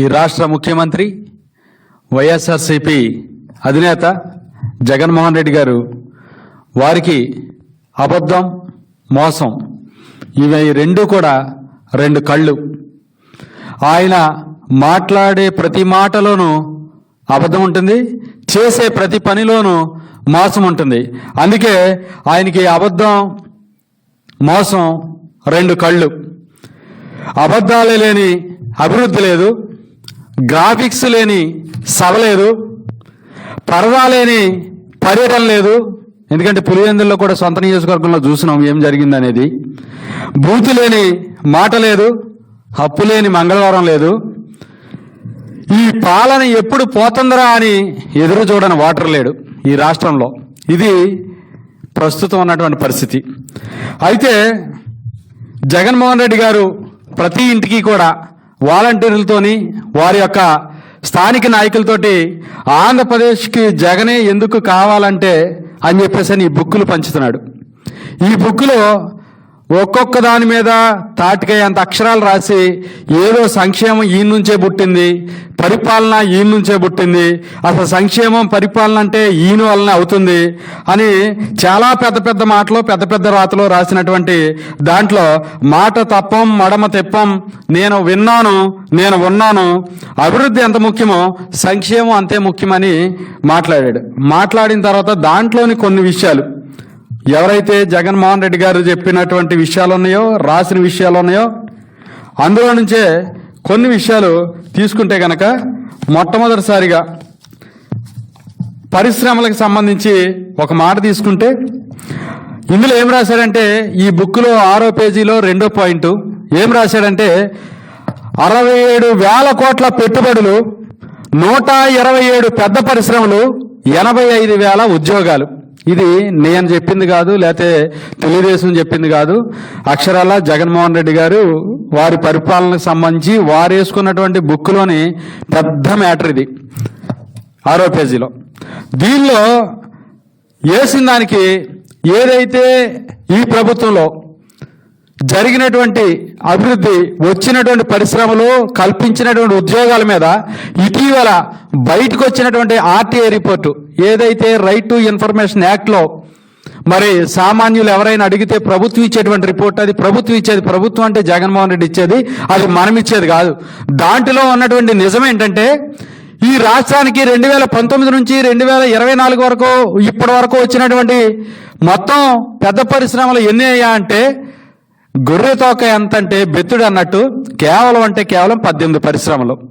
ఈ రాష్ట్ర ముఖ్యమంత్రి వైఎస్ఆర్సిపి అధినేత జగన్మోహన్ రెడ్డి గారు వారికి అబద్ధం మోసం ఇవి రెండు కూడా రెండు కళ్ళు. ఆయన మాట్లాడే ప్రతి మాటలోనూ అబద్ధం ఉంటుంది చేసే ప్రతి పనిలోనూ మోసం ఉంటుంది. అందుకే ఆయనకి అబద్ధం మోసం రెండు కళ్ళు. అబద్ధాలే లేని అభివృద్ధి లేదు. గ్రాఫిక్స్ లేని సభ లేదు పరదా లేని పర్యటన లేదు. ఎందుకంటే పులివెందుల్లో కూడా సొంత నియోజకవర్గంలో చూసినాం ఏం జరిగిందనేది. బూతు లేని మాట లేదు హప్పు లేని మంగళవారం లేదు. ఈ పాలన ఎప్పుడు పోతుందరా అని ఎదురు చూడని వాటర్ లేడు ఈ రాష్ట్రంలో. ఇది ప్రస్తుతం ఉన్నటువంటి పరిస్థితి. అయితే జగన్మోహన్ రెడ్డి గారు ప్రతి ఇంటికి కూడా వాలంటీర్లతోని వారి యొక్క స్థానిక నాయకులతోటి ఆంధ్రప్రదేశ్కి జగనే ఎందుకు కావాలంటే అని చెప్పేసి అని ఈ బుక్కులు పంచుతున్నాడు. ఈ బుక్కులో ఒక్కొక్క దాని మీద తాటికాయ అంత అక్షరాలు రాసి ఏదో సంక్షేమం ఈ నుంచే పుట్టింది పరిపాలన ఈ నుంచే పుట్టింది అసలు సంక్షేమం పరిపాలన అంటే ఈయన వలన అవుతుంది అని చాలా పెద్ద పెద్ద మాటలు పెద్ద పెద్ద రాతలో రాసినటువంటి దాంట్లో మాట తప్పం మడమ తెప్పం నేను విన్నాను నేను ఉన్నాను అభివృద్ధి ఎంత ముఖ్యమో సంక్షేమం అంతే ముఖ్యమని మాట్లాడాడు. మాట్లాడిన తర్వాత దాంట్లోని కొన్ని విషయాలు ఎవరైతే జగన్మోహన్ రెడ్డి గారు చెప్పినటువంటి విషయాలు ఉన్నాయో రాసిన విషయాలు ఉన్నాయో అందులో నుంచే కొన్ని విషయాలు తీసుకుంటే కనుక మొట్టమొదటిసారిగా పరిశ్రమలకు సంబంధించి ఒక మాట తీసుకుంటే ఇందులో ఏం రాశాడంటే ఈ బుక్లో ఆరో పేజీలో రెండో పాయింట్ ఏం రాశాడంటే అరవై ఏడు వేల కోట్ల పెట్టుబడులు నూట ఇరవై ఏడు పెద్ద పరిశ్రమలు ఎనభై ఐదు వేల ఉద్యోగాలు. ఇది నేను చెప్పింది కాదు లేకపోతే తెలుగుదేశం చెప్పింది కాదు. అక్షరాల జగన్మోహన్ రెడ్డి గారు వారి పరిపాలనకు సంబంధించి వారు వేసుకున్నటువంటి బుక్లోని పెద్ద మ్యాటర్ ఇది ఆరో పేజీలో. దీనిలో వేసిన దానికి ఏదైతే ఈ ప్రభుత్వంలో జరిగినటువంటి అభివృద్ధి వచ్చినటువంటి పరిశ్రమలు కల్పించినటువంటి ఉద్యోగాల మీద ఇటీవల బయటకు వచ్చినటువంటి ఆర్టీఐ రిపోర్టు ఏదైతే రైట్ టు ఇన్ఫర్మేషన్ యాక్ట్లో మరి సామాన్యులు ఎవరైనా అడిగితే ప్రభుత్వం ఇచ్చేటువంటి రిపోర్ట్ అది ప్రభుత్వం ఇచ్చేది ప్రభుత్వం అంటే జగన్మోహన్ రెడ్డి ఇచ్చేది అది మనం ఇచ్చేది కాదు. దాంట్లో ఉన్నటువంటి నిజం ఏంటంటే ఈ రాష్ట్రానికి రెండు వేల పంతొమ్మిది నుంచి రెండు వేల ఇరవై నాలుగు వరకు ఇప్పటి వరకు వచ్చినటువంటి మొత్తం పెద్ద పరిశ్రమలు ఎన్ని అయ్యా అంటే గొర్రె తోక ఎంత అంటే బెత్తుడు అన్నట్టు కేవలం అంటే కేవలం పద్దెనిమిది పరిశ్రమలు.